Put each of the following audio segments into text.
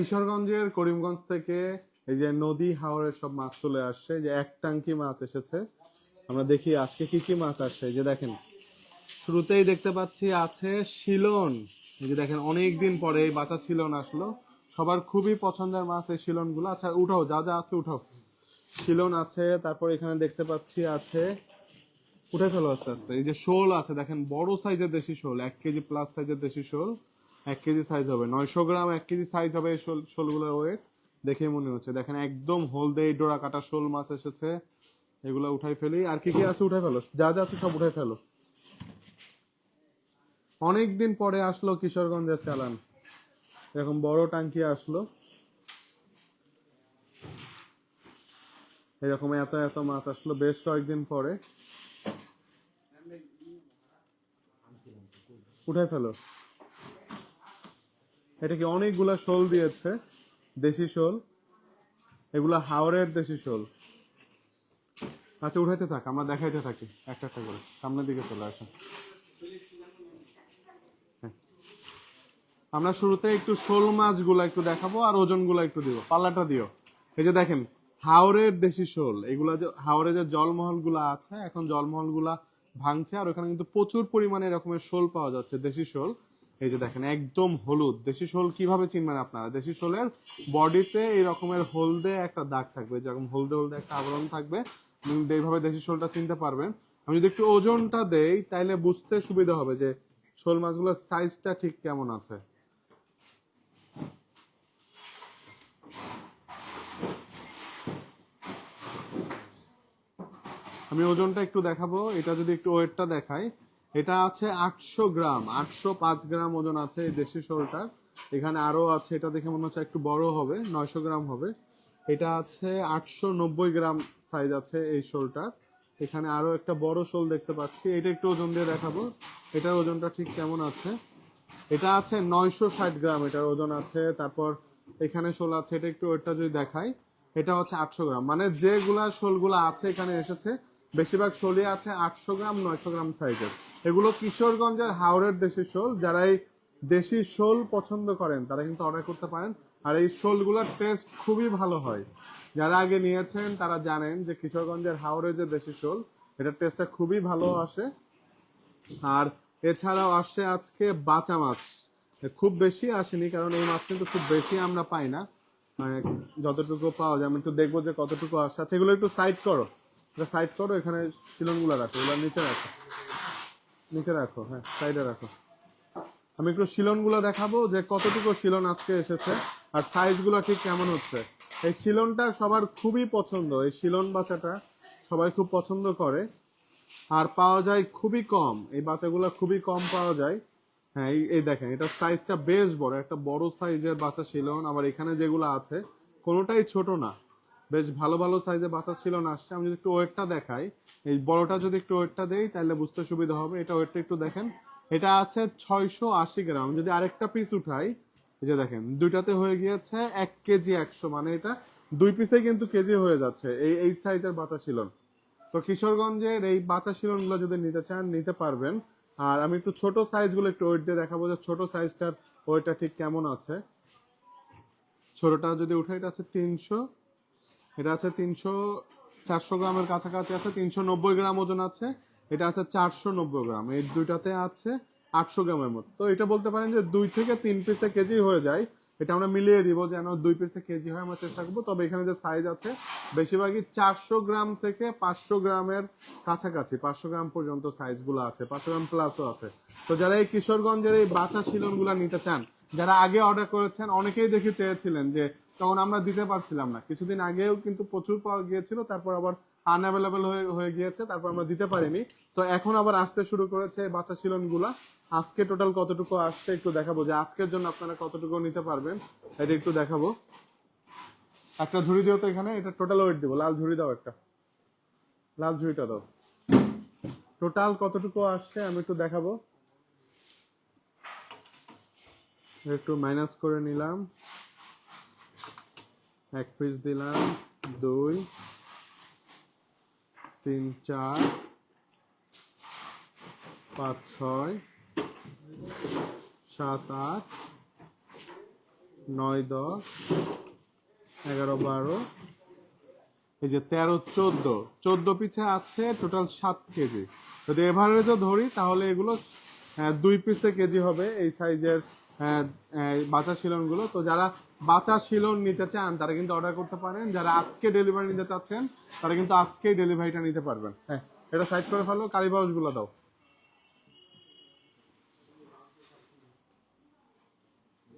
কিশোরগঞ্জের করিমগঞ্জ থেকে এই যে নদী হাওরের সব মাছ চলে আসছে যে এক টাঙ্কি মাছ এসেছে। আমরা দেখি আজকে কি কি মাছ আসছে। যে দেখেন, শুরুতেই দেখতে পাচ্ছি আছে শিলন। এই যে দেখেন অনেক দিন পরে এই বাচ্চা শিলন আসলো। সবার খুবই পছন্দের মাছ এই শিলনগুলো আচ্ছা উঠাও, যা যা আছে উঠাও। শিলন আছে, তারপর এখানে দেখতে পাচ্ছি আছে, উঠে ফেলো আস্তে আস্তে। এই যে শোল আছে, দেখেন, বড় সাইজের দেশি শোল, এক কেজি প্লাস সাইজের দেশি শোল। এক কেজি সাইজ হবে। নয়শো গ্রাম এক কেজি সাইজ হবে শোলগুলোর ওয়েট দেখে মনে হচ্ছে। দেখেন একদম হলদে ডোরা কাটা শোল মাছ এসেছে। এগুলো উঠাই ফেলি। আর কি কি আছে উঠাই ফেলো? যা যা আছে সব উঠাই ফেলো। অনেক দিন পরে আসলো কিশোরগঞ্জের চালান। এরকম বড় টাঙ্কি আসলো। এরকম এত এত মাছ আসলো বেশ কয়েকদিন পরে। উঠাই ফেলো। এটা কি অনেকগুলা শোল দিয়েছে, দেশি শোল। এগুলা হাওড়ের দেশি শোল। আচ্ছা উঠাইতে থাক, আমরা দেখাইতে থাকি একটা একটা করে। সামনের দিকে চলে আসেন হ্যাঁ। আমরা শুরুতে একটু শোল মাছগুলো একটু দেখাবো আর ওজনগুলো একটু দিব। পাল্লাটা দিও। এই যে দেখেন হাওড়ের দেশি শোল। এগুলা যে হাওড়ে যে জলমহলগুলা আছে, এখন জলমহলগুলা ভাঙছে আর ওখানে কিন্তু প্রচুর পরিমাণে এরকমের শোল পাওয়া যাচ্ছে, দেশি শোল। এই যে দেখেন, একদম হলুদ। দেশি শোল কীভাবে চিনবেন আপনারা? দেশি শোলের বডিতে এই রকমের হলদে একটা দাগ থাকবে, যেরকম হলদে হলদে একটা আবরণ থাকবে। এইভাবে দেশি শোলটা চিনতে পারবেন। আমি যদি একটু ওজনটা দেই, তাইলে বুঝতে সুবিধা হবে যে শোল মাছগুলোর সাইজটা ঠিক কেমন আছে। আমি ওজনটা একটু দেখাবো। এটা যদি একটু ওয়েটটা দেখাই এটা আছে আটশো গ্রাম, আটশো পাঁচ গ্রাম ওজন আছে এই দেশি শোলটার। এখানে আরও আছে, এটা দেখে মনে হচ্ছে একটু বড় হবে, নয়শো গ্রাম হবে। এটা আছে আটশো নব্বই গ্রাম সাইজ আছে এই শোলটার। এখানে আরও একটা বড় শোল দেখতে পাচ্ছি, এটা একটু ওজন দিয়ে দেখাবো। এটার ওজনটা ঠিক কেমন আছে? এটা আছে নয়শো ষাট গ্রাম, এটার ওজন আছে। তারপর এখানে শোল আছে, এটা একটু ওটা যদি দেখাই, এটা হচ্ছে আটশো গ্রাম। মানে যেগুলা শোলগুলা আছে এখানে এসেছে বেশিরভাগ শোলই আছে আটশো গ্রাম, নয়শো গ্রাম সাইজের। এগুলো কিশোরগঞ্জের হাওড়ের দেশি শোল। যারা এই দেশি শোল পছন্দ করেন, তারা কিন্তু অর্ডার করতে পারেন। আর এই শোলগুলোর টেস্ট খুবই ভালো হয়। যারা আগে নিয়েছেন, তারা জানেন যে কিশোরগঞ্জের হাওড়ের যে দেশি শোল, এটার টেস্টটা খুবই ভালো আসে। আর এছাড়াও আসছে আজকে বাঁচা মাছ। খুব বেশি আসেনি, কারণ এই মাছ কিন্তু খুব বেশি আমরা পাই না। মানে যতটুকু পাওয়া যায়, আমি একটু দেখব যে কতটুকু আসছে। আচ্ছা এগুলো একটু সাইড করো। সাইড করো, এখানে শিলনগুলো রাখো, এগুলো নিচে রাখো। নিচে রাখো হ্যাঁ সাইডে রাখো। আমি একটু শিলনগুলো দেখাবো যে কতটুকু শিলন আজকে এসেছে আর সাইজগুলো ঠিক কেমন হচ্ছে। এই শিলনটা সবার খুবই পছন্দ, এই শিলন বাচ্চাটা সবাই খুব পছন্দ করে। আর পাওয়া যায় খুবই কম, এই বাচ্চাগুলো খুবই কম পাওয়া যায়। হ্যাঁ এই দেখেন, এটা সাইজটা বেশ বড়, একটা বড় সাইজের বাচ্চা শিলন আবার এখানে যেগুলো আছে, কোনোটাই ছোট না। বেশ ভালো ভালো সাইজের বাচ্চা শিলন আসছে। আমি যদি একটু ওয়েটটা দেখাই, এই বড়টা যদি একটু ওয়েটটা দেই, তাহলে বুঝতে সুবিধা হবে। এটা ওয়েটটা একটু দেখেন। এটা আছে ছয়শো আশি গ্রাম। যদি আরেকটা পিস উঠাই, এই যে দেখেন, দুইটাতে হয়ে গিয়েছে এক কেজি একশো। মানে এটা দুই পিসে কিন্তু কেজি হয়ে যাচ্ছে, এই এই সাইজের বাচ্চা শিলন। তো কিশোরগঞ্জের এই বাচ্চা শিলনগুলো যদি নিতে চান, নিতে পারবেন। আর আমি একটু ছোট সাইজগুলো একটু ওয়েট দিয়ে দেখাবো যে ছোট সাইজটার ওয়েটটা ঠিক কেমন আছে। ছোটটা যদি উঠে এটা আছে তিনশো। এটা আছে তিনশো, চারশো গ্রামের কাছাকাছি আছে, তিনশো নব্বই গ্রাম ওজন আছে, এটা আছে চারশো নব্বই গ্রাম, এই দুইটাতে আছে আটশো গ্রামের মতো। তো এটা বলতে পারেন যে দুই থেকে তিন পিসে কেজি হয়ে যায়, এটা আমরা মিলিয়ে দিব যেন দুই পিসে কেজি হয়, আমরা চেষ্টা করব। তবে এখানে যে সাইজ আছে, বেশিরভাগই চারশো গ্রাম থেকে পাঁচশো গ্রামের কাছাকাছি, পাঁচশো গ্রাম পর্যন্ত সাইজগুলো আছে, পাঁচশো গ্রাম প্লাসও আছে। তো যারা এই কিশোরগঞ্জের এই বাচ্চা শিলনগুলো নিতে চান যারা আগে অর্ডার করেছেন, অনেকেই দেখে চেয়েছিলেন যে তখন আমরা দিতে পারছিলাম না। কিছুদিন আগেও কিন্তু প্রচুর পাওয়া গিয়েছিল, তারপর আবার আনঅ্যাভেলেবল হয়ে গিয়েছে, তারপর আমরা দিতে পারিনি। তো এখন আবার আসতে শুরু করেছে বাচ্চা শিলনগুলা। আজকে টোটাল কতটুকু আসছে একটু দেখাবো, যে আজকের জন্য আপনারা কতটুকু নিতে পারবেন, এটা একটু দেখাবো। একটা ঝুড়ি দিও তো এখানে, এটা টোটাল ওয়েট দিব, লাল ঝুড়ি দাও একটা। লাল ঝুড়িটা দাও। টোটাল কতটুকু আসছে আমি একটু দেখাবো। একটু মাইনাস করে নিলাম। এক পিস দিলাম, দুই, তিন, চার, পাঁচ, ছয়, সাত, আট, নয়, দশ, এগারো, বারো, এই যে তেরো, চোদ্দ। চোদ্দ পিছে আছে টোটাল সাত কেজি যদি এভারেজও ধরি, তাহলে এগুলো দুই পিসে কেজি হবে। এই সাইজের বাচ্চা শিলনগুলো। তো যারা বাচ্চা শিলন নিতে চান তারা কিন্তু অর্ডার করতে পারেন। যারা আজকে ডেলিভারি নিতে চাচ্ছেন তারা কিন্তু আজকেই ডেলিভারিটা নিতে পারবেন। হ্যাঁ। এটা সাইড করে ফেলো কালীবাউসগুলো দাও।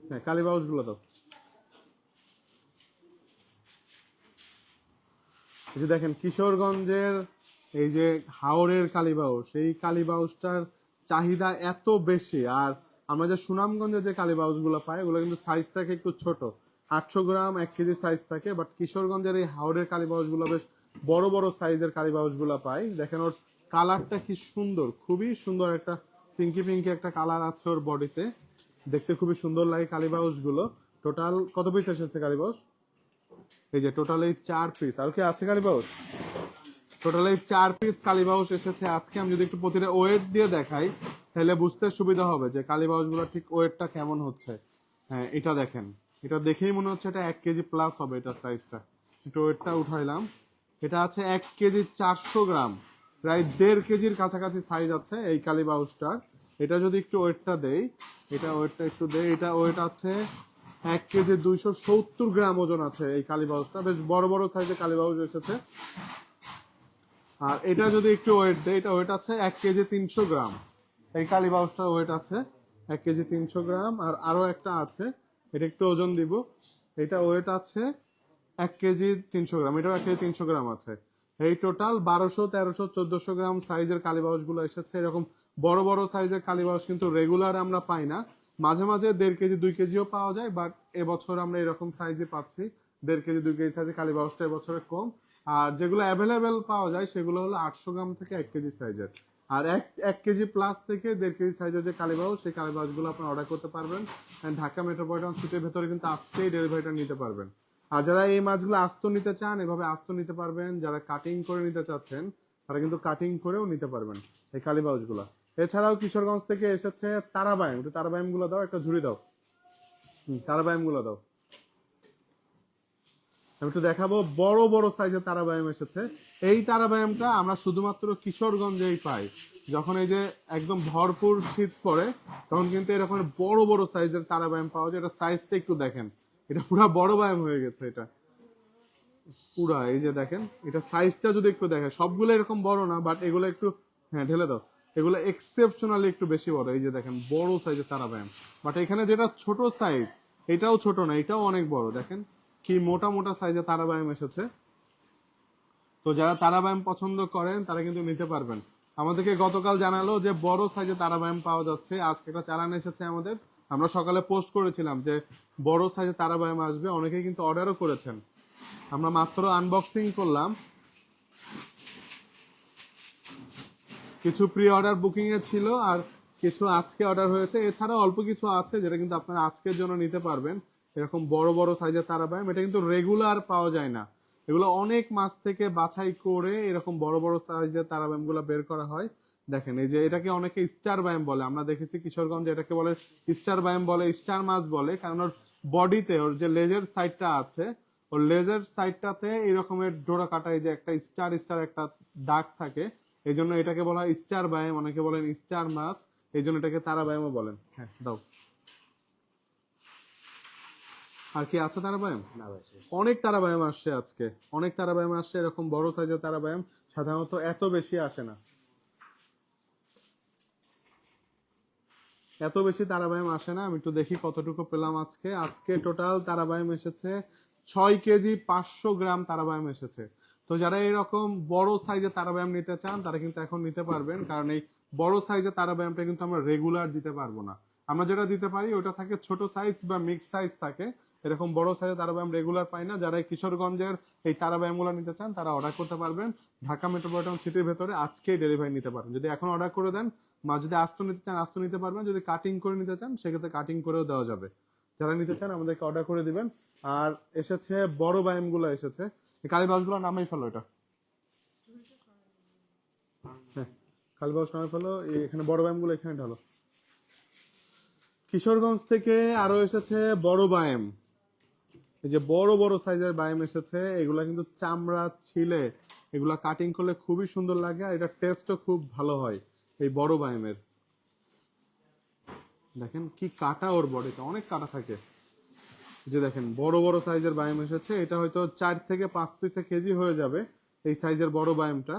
হ্যাঁ কালীবাউসগুলো দাও। এই যে দেখেন কিশোরগঞ্জের এই যে হাওরের কালীবাউস সেই কালীবাউসটার চাহিদা এত বেশি আর আমরা যে সুনামগঞ্জে যে গুলো পাই, ওগুলো কিন্তু সাইজ থাকে একটু ছোট। আটশো গ্রাম, এক কেজি সাইজ থাকে বাট কিশোরগঞ্জের এই হাওরের কালীবাউসগুলো বেশ বড় বড় সাইজের কালীবাউসগুলো পাই। দেখেন ওর কালারটা কি সুন্দর, খুবই সুন্দর একটা পিঙ্কি পিঙ্কি একটা কালার আছে ওর বডিতে দেখতে খুবই সুন্দর লাগে কালীবাউসগুলো টোটাল কত পিস এসেছে কালীবাউস এই যে টোটাল এই চার পিস আর কি আছে কালীবাউস টোটাল এই চার পিস কালীবাউস এসেছে আজকে। আমি যদি একটু প্রতিটা ওয়েট দিয়ে দেখাই তাহলে বুঝতে সুবিধা হবে যে কালীবাউসগুলো ঠিক ওয়েটটা কেমন হচ্ছে। হ্যাঁ এটা দেখেন। এটা দেখেই মনে হচ্ছে এটা এক কেজি প্লাস হবে এটা সাইজটা একটু ওয়েটটা উঠাইলাম। এটা আছে এক কেজি চারশো গ্রাম। প্রায় দেড় কেজির কাছাকাছি সাইজ আছে এই কালীবাউসটার এটা যদি একটু ওয়েটটা দেই, এটা ওয়েটটা একটু দেই, এটা ওয়েট আছে এক কেজি দুইশো সত্তর গ্রাম ওজন আছে এই কালীবাউসটা বেশ বড় বড় সাইজের কালীবাউস এসেছে। আর এটা যদি একটু ওয়েট দেয় এটা ওয়েট আছে এক কেজি তিনশো গ্রাম। এই কালীবাউসটার ওয়েট আছে এক কেজি তিনশো গ্রাম, আর আরও একটা আছে, এটা একটু ওজন দিব। এটা ওয়েট আছে এক কেজি তিনশো গ্রাম, এটাও এক কেজি তিনশো গ্রাম আছে। এই টোটাল বারোশো, তেরোশো, চোদ্দশো গ্রাম সাইজের কালীবাউসগুলো এসেছে। এরকম বড় বড় সাইজের কালীবাউস কিন্তু রেগুলার আমরা পাই না। মাঝে মাঝে দেড় কেজি, দুই কেজিও পাওয়া যায় বাট এবছর আমরা এরকম সাইজে পাচ্ছি। দেড় কেজি, দুই কেজি সাইজে কালীবাউসটা এবছরে কম। আর যেগুলো অ্যাভেলেবেল পাওয়া যায়, সেগুলো হলো আটশো গ্রাম থেকে এক কেজি সাইজের আর এক এক কেজি প্লাস থেকে দেড় কেজি সাইজের যে কালীবাউস সেই কালীবাউসগুলো আপনি অর্ডার করতে পারবেন। ঢাকা মেট্রোপলিটন সিটির ভেতরে কিন্তু আজকেই ডেলিভারিটা নিতে পারবেন। আর যারা এই মাছগুলো আস্ত নিতে চান এভাবে আস্ত নিতে পারবেন। যারা কাটিং করে নিতে চাচ্ছেন তারা কিন্তু কাটিং করেও নিতে পারবেন এই কালীবাউসগুলো। এছাড়াও কিশোরগঞ্জ থেকে এসেছে তারাবাইম একটু তারাবাইমগুলো দাও একটা ঝুড়ি দাও। হুম, তারাবায়নগুলো দাও। আমি একটু দেখাবো, বড় বড় সাইজের তারাবায়াম এসেছে। এই তারাবায়ামটা আমরা শুধুমাত্র কিশোরগঞ্জেই পাই। যখন এই যে একদম ভরপুর শীত পড়ে, তখন কিন্তু এরকম বড় বড় সাইজের তারাবায়াম পাওয়া যায়। এটা সাইজটা একটু দেখেন। এটা পুরো বড় বায়াম হয়ে গেছে এটা। পুরা, এই যে দেখেন, এটা সাইজটা যদি একটু দেখেন, সবগুলো এরকম বড় না বাট এগুলো একটু হ্যাঁ ঢেলে দাও। এগুলো এক্সেপশনালি একটু বেশি বড়, এই যে দেখেন, বড় সাইজের তারাবায়াম বাট এখানে যেটা ছোট সাইজ এটাও ছোট না, এটাও অনেক বড়, দেখেন। কি মোটা মোটা সাইজে তারাবায়াম এসেছে। তো যারা তারাবায়াম পছন্দ করেন, তারা কিন্তু নিতে পারবেন। আমাদেরকে গতকাল জানালো যে বড় সাইজে তারাবায়াম পাওয়া যাচ্ছে। আজকে একটা চালান এসেছে আমাদের। আমরা সকালে পোস্ট করেছিলাম যে বড় সাইজে তারাবায়াম আসবে। অনেকেই কিন্তু অর্ডারও করেছেন। আমরা মাত্র আনবক্সিং করলাম। কিছু প্রি অর্ডার বুকিং এ ছিল আর কিছু আজকে অর্ডার হয়েছে। এছাড়া অল্প কিছু আছে যেটা কিন্তু আপনারা আজকের জন্য নিতে পারবেন। এরকম বড় বড় সাইজের তারাবায়াম এটা কিন্তু রেগুলার পাওয়া যায় না। এগুলো অনেক মাস থেকে বাছাই করে এরকম বড় বড় সাইজের তারাবায়ামগুলো বের করা হয়। দেখেন, এই যে এটাকে অনেকে স্টার ব্যায়াম বলে। আমরা দেখেছি কিশোরগঞ্জে এটাকে বলে স্টার ব্যায়াম বলে স্টার মাছ বলে, কারণ ওর বডিতে ওর যে লেজের সাইডটা আছে, ওর লেজের সাইডটাতে এরকমের ডোরা কাটা, এই যে একটা স্টার স্টার একটা দাগ থাকে এই জন্য এটাকে বলা হয় স্টার ব্যায়াম, অনেকে বলেন স্টার মাছ এই জন্য এটাকে তারা ব্যায়ামও বলেন। হ্যাঁ দাও। আর কি আছে তারা ব্যায়াম না ভাই শেষ। অনেক তারা ব্যায়াম আসছে আজকে। অনেক তারা ব্যায়াম আসছে এরকম বড় সাইজের তারা ব্যায়াম সাধারণত এত বেশি আসে না। এত বেশি তারাবায়াম আসে না আমি একটু দেখি কতটুকু পেলাম আজকে। আজকে টোটাল তারাবায়াম এসেছে ছয় কেজি পাঁচশো গ্রাম তারাবায়াম এসেছে। তো যারা এরকম বড় সাইজের তারাবায়াম নিতে চান তারা কিন্তু এখন নিতে পারবেন কারণ এই বড় সাইজের তারাবায়ামটা কিন্তু আমরা রেগুলার দিতে পারব না। আমরা যেটা দিতে পারি ওটা থাকে ছোট সাইজ বা মিক্স সাইজ থাকে। এরকম বড় সাইজের তারাবায়াম রেগুলার পাই না। যারা কিশোরগঞ্জের এই তারাবায়ামগুলো নিতে চান, তারা অর্ডার করতে পারবেন। ঢাকা মেট্রোপলিটন সিটির ভেতরে আজকেই ডেলিভারি নিতে পারবেন যদি এখন অর্ডার করে দেন মা যদি আস্ত নিতে চান, আস্ত নিতে পারবেন। যদি কাটিং করে নিতে চান, সেক্ষেত্রে কাটিং করেও দেওয়া যাবে। যারা নিতে চান, আমাদেরকে অর্ডার করে দিবেন। আর এসেছে বড় ব্যায়ামগুলো এসেছে। কালীবাসগুলো নামেই ফেলো এটা। হ্যাঁ কালীবাস নামে ফেলো। এখানে বড় ব্যায়ামগুলো এখানে ঢালো। কিশোরগঞ্জ থেকে আরও এসেছে বড় বায়েম এই যে বড় বড় সাইজের বায়েম এসেছে, এগুলা কিন্তু চামড়া, ছিলে, এগুলা কাটিং করলে খুবই সুন্দর লাগে আর এটা টেস্টও খুব ভালো হয় এই বড় বায়েমের। দেখেন কি কাটা ওর বডিতে, অনেক কাটা থাকে। যে দেখেন, বড় বড় সাইজের বায়াম এসেছে, এটা হয়তো চার থেকে পাঁচ পিসে কেজি হয়ে যাবে এই সাইজের বড় বায়ামটা।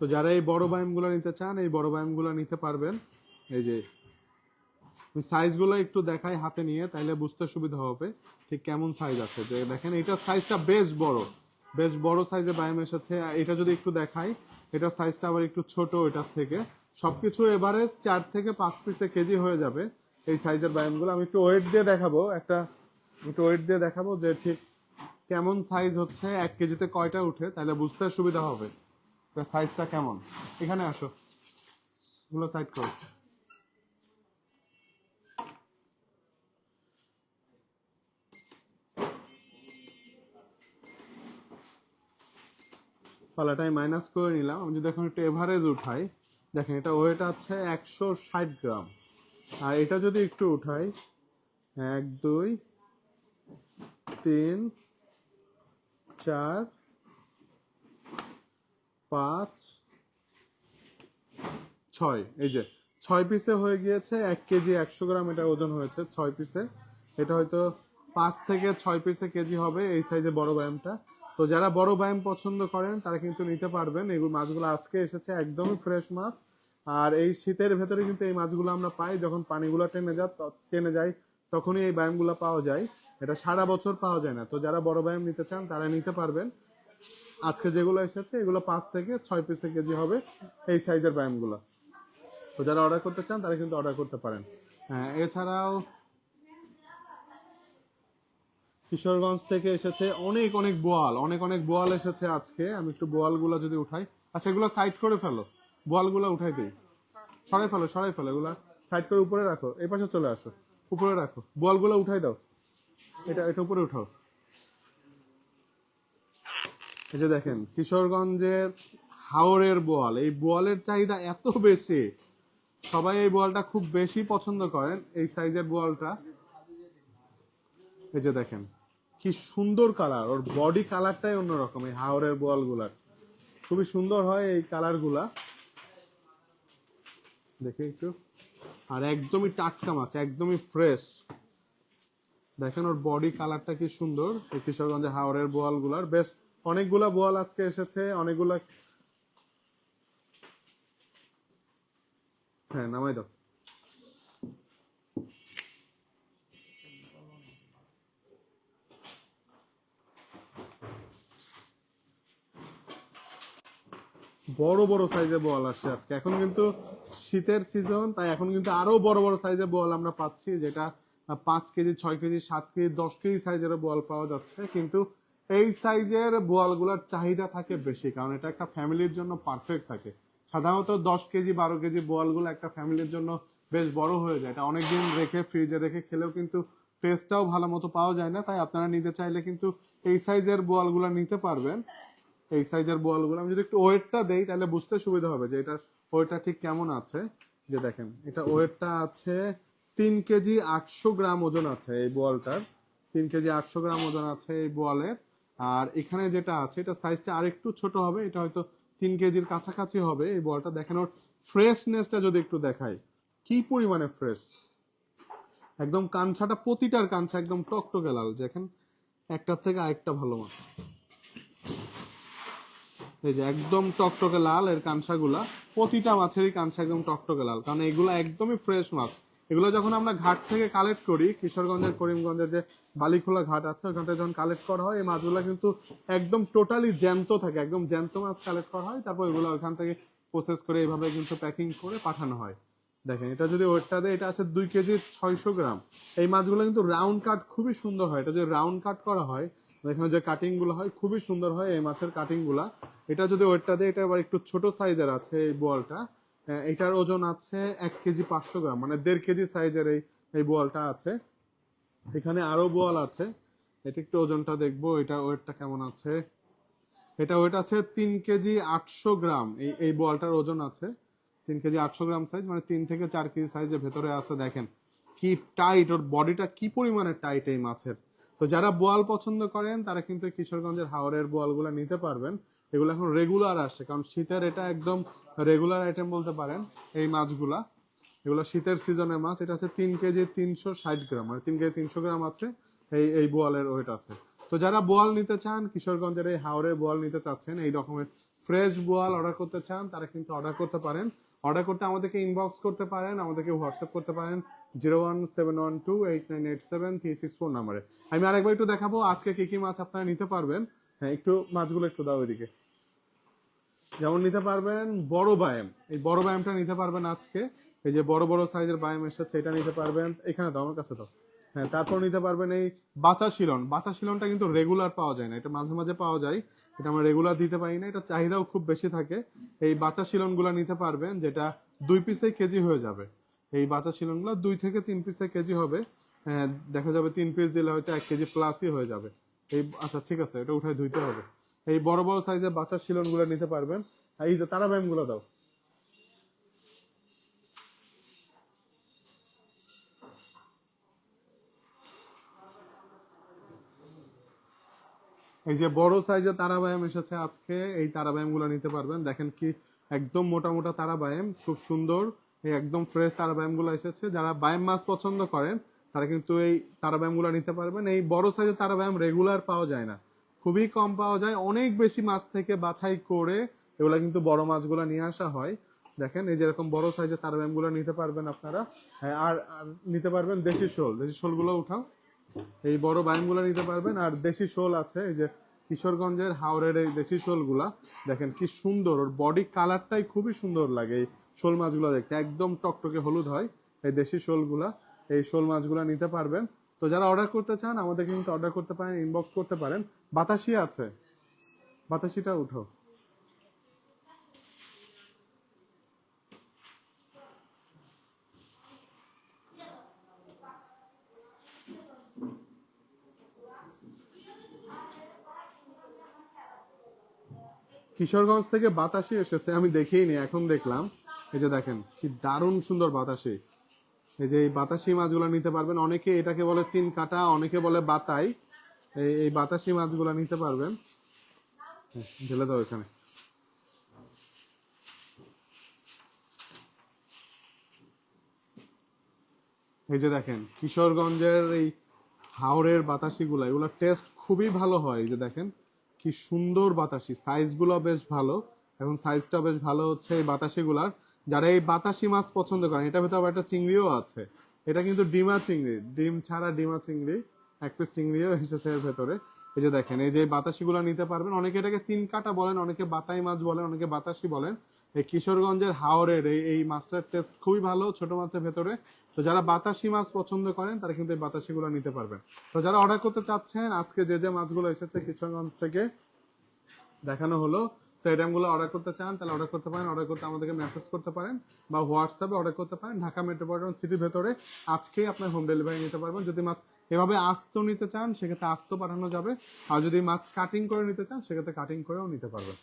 তো যারা এই বড় বায়ামগুলো নিতে চান, এই বড় বায়ামগুলো নিতে পারবেন। এই যে আমি সাইজগুলো একটু দেখাই হাতে নিয়ে, তাইলে বুঝতে সুবিধা হবে ঠিক কেমন সাইজ আছে। যে দেখেন, এটা সাইজটা বেশ বড়। বেশ বড় সাইজের বায়াম এসেছে। এটা যদি একটু দেখাই এটার সাইজটা আবার একটু ছোট এটার থেকে। সবকিছু এভারেজ চার থেকে পাঁচ পিসে কেজি হয়ে যাবে এই সাইজের বায়ামগুলো। আমি একটু ওয়েট দিয়ে দেখাবো, একটা একটু ওয়েট দিয়ে দেখাবো যে ঠিক কেমন সাইজ হচ্ছে। এক কেজিতে কয়টা উঠে তাহলে বুঝতে সুবিধা হবে। সাইজটা কেমন? এখানে আসো। এগুলো সাইড করো। পালাটাই মাইনাস করে নিলাম। আমি যদি এখন একটু এভারেজ উঠাই, দেখেন এটা ওয়েট আছে একশো ষাট গ্রাম। আর এটা যদি একটু উঠাই, এক, দুই, তিন, চার, পাঁচ, ছয়। এই যে, ছয় পিসে হয়ে গিয়েছে, এক কেজি একশো গ্রাম এটা ওজন হয়েছে, ছয় পিসে এটা হয়তো পাঁচ থেকে ছয় পিসে কেজি হবে এই সাইজে বড় ব্যায়ামটা। তো যারা বড় ব্যায়াম পছন্দ করেন, তারা কিন্তু নিতে পারবেন। এগুলো মাছগুলো আজকে এসেছে একদমই ফ্রেশ মাছ। আর এই শীতের ভেতরে কিন্তু এই মাছগুলো আমরা পাই, যখন পানিগুলো টেনে যা টেনে যায়, তখনই এই ব্যায়ামগুলো পাওয়া যায়। এটা সারা বছর পাওয়া যায় না। তো যারা বড় ব্যায়াম নিতে চান, তারা নিতে পারবেন। আজকে যেগুলো এসেছে, এগুলো পাঁচ থেকে ছয় পিসে কেজি হবে এই সাইজের ব্যায়ামগুলো। তো যারা অর্ডার করতে চান, তারা কিন্তু অর্ডার করতে পারেন। হ্যাঁ এছাড়াও কিশোরগঞ্জ থেকে এসেছে অনেক অনেক বোয়াল, অনেক অনেক বোয়াল এসেছে আজকে। আমি একটু বোয়ালগুলো যদি উঠাই। আচ্ছা এগুলো সাইড করে ফেলো। বোয়ালগুলো উঠাই দিই। সরাই ফেলো সরাই ফেলো। এগুলা সাইড করে উপরে রাখো। এই পাশে চলে আসো। উপরে রাখো। বোয়ালগুলো উঠাই দাও। এটা এটা উপরে উঠাও। এই যে দেখেন, কিশোরগঞ্জের হাওরের বোয়াল। এই বোয়ালের চাহিদা এত বেশি। সবাই এই বোয়ালটা খুব বেশি পছন্দ করেন, এই সাইজের বোয়ালটা। এই যে দেখেন কি সুন্দর কালার ওর বডি কালারটাই অন্যরকম, এই হাওরের বোয়ালগুলার খুবই সুন্দর হয় এই কালারগুলা দেখে একটু। আর একদমই টাটকা মাছ, একদমই ফ্রেশ দেখেন ওর বডি কালারটা কি সুন্দর কিশোরগঞ্জে হাওরের বোয়ালগুলার বেশ, অনেকগুলা বোয়াল আজকে এসেছে, অনেকগুলা হ্যাঁ নামাই দাও। বড় বড় সাইজের বল আসছে আজকে। এখন কিন্তু শীতের সিজন তাই এখন কিন্তু আরও বড় বড় সাইজের বল আমরা পাচ্ছি, যেটা পাঁচ কেজি, ছয় কেজি, সাত কেজি, দশ কেজি সাইজের বল পাওয়া যাচ্ছে। কিন্তু এই সাইজের বোয়ালগুলোর চাহিদা থাকে বেশি, কারণ এটা একটা ফ্যামিলির জন্য পারফেক্ট থাকে। সাধারণত দশ কেজি, বারো কেজি বোয়ালগুলো একটা ফ্যামিলির জন্য বেশ বড় হয়ে যায়। এটা অনেকদিন রেখে ফ্রিজে রেখে খেলেও কিন্তু টেস্টটাও ভালো মতো পাওয়া যায় না, তাই আপনারা নিতে চাইলে কিন্তু এই সাইজের বোয়ালগুলো নিতে পারবেন। এই সাইজের বলগুলো আমি যদি একটু ওয়েটটা দেই তাহলে বুঝতে সুবিধা হবে যে এটার ওয়েটটা ঠিক কেমন আছে। যে দেখেন এটা ওয়েটটা আছে তিন কেজি আটশো গ্রাম ওজন আছে এই বলটার তিন কেজি আটশো গ্রাম ওজন আছে এই বলের আর এখানে যেটা আছে এটা সাইজটা আরেকটু ছোট হবে এটা হয়তো তিন কেজির কাছাকাছি হবে এই বলটা দেখেন ওর ফ্রেশনেসটা যদি একটু দেখাই কি পরিমাণে ফ্রেশ! একদম কাঞ্চাটা প্রতিটার কাঞ্চা একদম টকটকে লাল। দেখেন একটার থেকে আরেকটা ভালো মাছ। এই যে একদম টকটকে লাল এর কাঁসাগুলা প্রতিটা মাছেরই কাঁসা একদম টকটকে লাল, কারণ এগুলো একদমই ফ্রেশ মাছ। এগুলো যখন আমরা ঘাট থেকে কালেক্ট করি, কিশোরগঞ্জের, করিমগঞ্জের যে বালিখোলা ঘাট আছে ওখান থেকে যখন কালেক্ট করা হয়, এই মাছগুলো কিন্তু একদম টোটালি জ্যান্ত থাকে, একদম জ্যান্ত মাছ কালেক্ট করা হয়, তারপর এগুলো ওখান থেকে প্রসেস করে এইভাবে কিন্তু প্যাকিং করে পাঠানো হয়। দেখেন, এটা যদি ওয়েটটা দেয়, এটা আছে দুই কেজি ছয়শো গ্রাম। এই মাছগুলো কিন্তু রাউন্ড কাট খুবই সুন্দর হয়। এটা যদি রাউন্ড কাট করা হয় এখানে যে কাটিংগুলো হয়, খুবই সুন্দর হয় এই মাছের কাটিংগুলা এটা যদি ওয়েটটা দেয়, এটা একটু ছোট সাইজের আছে এই বোয়ালটা। এটার ওজন আছে এক কেজি পাঁচশো গ্রাম মানে দেড় কেজি সাইজের এই এই বোয়ালটা আছে। এখানে আরও বোয়াল আছে। এটা একটু ওজনটা দেখব, এটা ওয়েটটা কেমন আছে। এটা ওয়েট আছে তিন কেজি আটশো গ্রাম, এই এই বোয়ালটার ওজন আছে। তিন কেজি আটশো গ্রাম সাইজ মানে তিন থেকে চার কেজি সাইজের ভেতরে আছে, দেখেন। কি টাইট ওর বডিটা কি পরিমাণে টাইট এই মাছের। তো যারা বোয়াল পছন্দ করেন, তারা কিন্তু কিশোরগঞ্জের হাওরের বোয়ালগুলো নিতে পারবেন। এগুলো এখন রেগুলার আসছে, কারণ শীতের এটা একদম রেগুলার আইটেম বলতে পারেন এই মাছগুলা। এগুলো শীতের সিজনের মাছ, এটা হচ্ছে তিন কেজি তিনশো ষাট গ্রাম মানে তিন কেজি তিনশো গ্রাম আছে এই এই বোয়ালের ওয়েট আছে। তো যারা বোয়াল নিতে চান, কিশোরগঞ্জের এই হাওরের বোয়াল নিতে চাচ্ছেন, এই রকমের ফ্রেশ বোয়াল অর্ডার করতে চান, তারা কিন্তু অর্ডার করতে পারেন। অর্ডার করতে আমাদেরকে ইনবক্স করতে পারেন, আমাদেরকে হোয়াটসঅ্যাপ করতে পারেন। Zero one seven one two eight nine eight seven three six four নাম্বারে। আমি আরেকবার একটু দেখাবো আজকে কি কি মাছ আপনারা নিতে পারবেন। হ্যাঁ একটু মাছগুলো একটু দাও এদিকে। যেমন নিতে পারবেন বড় বায়াম। এই বড় বায়ামটা নিতে পারবেন আজকে। এই যে বড় বড় সাইজের বায়াম এসেছে, এটা নিতে পারবেন। এখানে দাও, আমার কাছে দাও। হ্যাঁ তারপর নিতে পারবেন এই বাচা শিলন। বাচা শিলনটা কিন্তু রেগুলার পাওয়া যায় না, এটা মাঝে মাঝে পাওয়া যায়। এটা আমরা রেগুলার দিতে পারি না, এটা চাহিদাও খুব বেশি থাকে। এই বাচা শিলনগুলো নিতে পারবেন, যেটা দুই পিসে কেজি হয়ে যাবে। এই বাচা শিলনগুলো দুই থেকে তিন পিসে কেজি হবে। হ্যাঁ দেখা যাবে তিন পিস দিলে হয়তো এক কেজি প্লাসই হয়ে যাবে। এই আচ্ছা ঠিক আছে, এটা উঠায় ধুইতে হবে। এই বড় বড় সাইজের বাচ্চার শিলনগুলো নিতে পারবেন। এই যে তারা ব্যায়ামগুলো দাও। এই যে বড় সাইজের তারা ব্যায়াম এসেছে আজকে, এই তারা ব্যায়ামগুলো নিতে পারবেন। দেখেন কি, একদম মোটা মোটা তারা ব্যায়াম খুব সুন্দর। এই একদম ফ্রেশ তারা ব্যায়ামগুলো এসেছে। যারা ব্যায়াম মাছ পছন্দ করেন তারা কিন্তু এই তারা ব্যায়ামগুলো নিতে পারবেন। এই বড় সাইজের তারা ব্যায়াম রেগুলার পাওয়া যায় না। খুবই কম পাওয়া যায়। অনেক বেশি মাছ থেকে বাছাই করে এগুলা কিন্তু বড় মাছগুলো নিয়ে আসা হয়। দেখেন এই যেরকম বড় সাইজের তারা ব্যায়ামগুলো নিতে পারবেন আপনারা। হ্যাঁ, আর আর নিতে পারবেন দেশি শোল। দেশি শোলগুলো উঠাও। এই বড় ব্যায়ামগুলো নিতে পারবেন। আর দেশি শোল আছে এই যে কিশোরগঞ্জের হাওড়ের এই দেশি শোলগুলা। দেখেন কি সুন্দর ওর বডি কালারটাই খুবই সুন্দর লাগে। এই শোল মাছগুলো দেখতে। একদম টকটকে হলুদ হয়, এই দেশি শোলগুলা, এই শোল মাছগুলা নিতে পারবেন। তো যারা অর্ডার করতে চান, আমাদের কিন্তু অর্ডার করতে পারেন ইনবক্স করতে পারেন। বাতাসি আছে। বাতাসিটা উঠো। কিশোরগঞ্জ থেকে বাতাসি এসেছে, আমি দেখিনি, এখন দেখলাম। এই যে দেখেন, কি দারুণ সুন্দর বাতাসে। এই যে এই বাতাসি মাছগুলো নিতে পারবেন। অনেকে এটাকে বলে তিন কাটা, অনেকে বলে বাতাই। এই বাতাসি মাছগুলো নিতে পারবেন। ঢেলে দাও এখানে। এই যে দেখেন, কিশোরগঞ্জের এই হাওড়ের বাতাসিগুলো, এগুলো টেস্ট খুবই ভালো হয়। এই যে দেখেন, কি সুন্দর বাতাসি। সাইজগুলো বেশ ভালো, এবং সাইজটা বেশ ভালো হচ্ছে এই বাতাসিগুলার। যারা এই বাতাসি মাছ পছন্দ করেন এটা ভেতরে একটা চিংড়িও আছে। এটা কিন্তু ডিমা চিংড়ি, ডিম ছাড়া ডিমা চিংড়ি, এক পিস চিংড়িও এসেছে এর ভেতরে। এই যে দেখেন, এই যে বাতাসিগুলো নিতে পারবেন, অনেকে এটাকে তিন কাটা বলেন, অনেকে বাতাই মাছ বলেন, অনেকে বাতাসি বলেন। এই কিশোরগঞ্জের হাওরের এই এই মাছটার টেস্ট খুবই ভালো ছোট মাছের ভেতরে। তো যারা বাতাসি মাছ পছন্দ করেন, তারা কিন্তু এই বাতাসিগুলো নিতে পারবেন। তো যারা অর্ডার করতে চাচ্ছেন, আজকে যে যে মাছগুলো এসেছে কিশোরগঞ্জ থেকে, দেখানো হলো। তো আইটেমগুলো অর্ডার করতে চান, তাহলে অর্ডার করতে পারেন অর্ডার করতে আমাদেরকে মেসেজ করতে পারেন বা হোয়াটসঅ্যাপে অর্ডার করতে পারেন, ঢাকা মেট্রোপলিটন সিটির ভেতরে। আজকেই আপনার হোম ডেলিভারি নিতে পারবেন। যদি মাছ এভাবে আস্ত নিতে চান, সেক্ষেত্রে আস্ত পাঠানো যাবে। আর যদি মাছ কাটিং করে নিতে চান, সেক্ষেত্রে কাটিং করেও নিতে পারবেন।